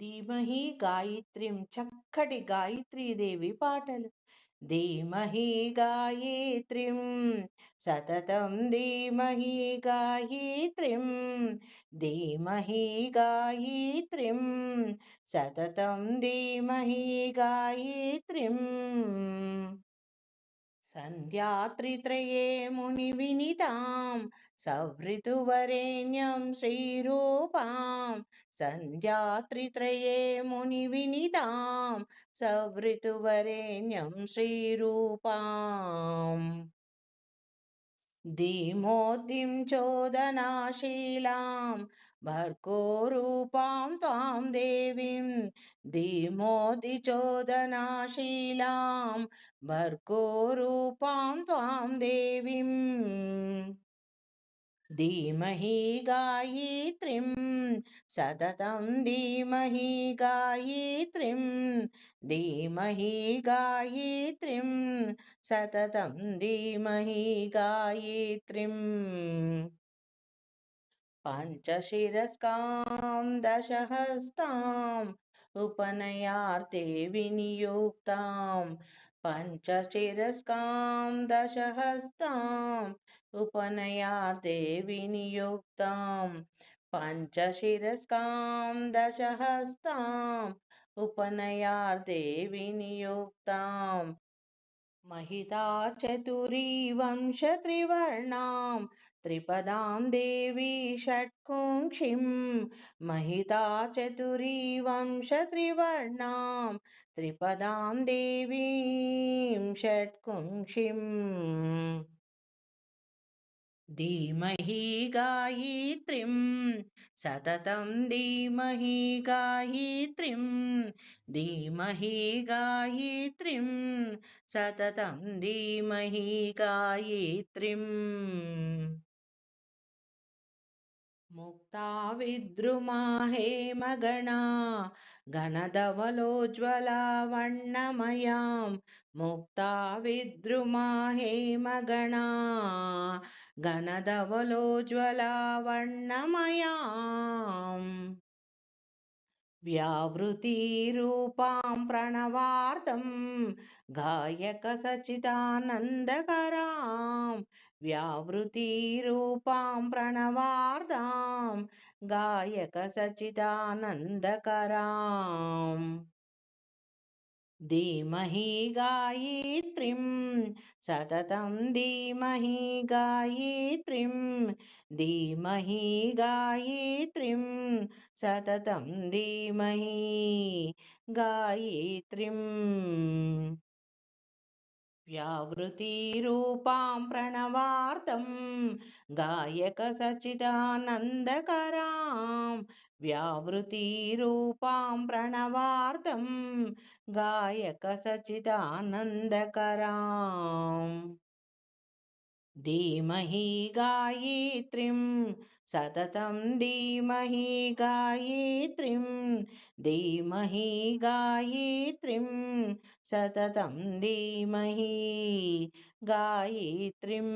ధీమహి గాయత్రీం చక్కటి గాయత్రీదేవి పాటలు. ధీమహి గాయత్రీం సతతం ధీమహి గాయత్రీం ధీమహి గాయత్రీం సతతం ధీమహి గాయత్రీం. सन्ध्यात्रित्रये मुनिविनितां सवृतुवरेण्यं श्रीरूपां सन्ध्यात्रित्रये मुनिविनितां सवृतुवरेण्यं श्रीरूपाम् धीमोद्धिं चोदनाशीलां भर्गोरूपां त्वां देवीं धीमोदिचोदनाशीलां भर्गोरूपां त्वां देवीम् धीमहि गायत्रीं सततं धीमहि गायत्रीं धीमहि गायत्रीं सततं धीमहि गायत्रीम् पञ्चशिरस्कां दशहस्ताम् उपनयार्थे विनियुक्तां पञ्चशिरस्कां दशहस्ताम् उपनयार्थे विनियुक्तां। पञ्चशिरस्कां दशहस्ताम् उपनयार्थे विनियुक्ताम् महिता चतुरी वंशत्रिवर्णां त्रिपदां देवी षट्कुङ्क्षिं महिता चतुरी वंशत्रिवर्णां त्रिपदां देवीं षट्कुङ्क्षिम् धीमहि गायत्रीं సతతం ధీమహి గాయత్రిం ధీమహి గాయత్రిం సతతం ధీమహి గాయత్రిం. मुक्ता विद्रुमा हेमगणा घनधवलोज्ज्वला वर्णमयां मुक्ता विद्रुमा हेमगणा घनधवलोज्ज्वला वर्णमयाम्। व्यावृतिरूपां प्रणवार्तं गायकसचिदानन्दकरां व्यावृतिरूपां प्रणवार्तां गायकसचिदानन्दकराम् धीमहि गायत्रीं सततं धीमहि गायत्रीं धीमहि गायत्रीं सततं धीमहि गायत्रीम् व्यावृतिरूपां प्रणवार्तं गायकसचिदानन्दकरां व्यावृतिरूपां प्रणवार्तं गायकसचिदानन्दकराम् धीमहि गायत्रीं సతతం ధీమహి గాయత్రిం ధీమహి గాయత్రిం సతతం ధీమహి గాయత్రిం.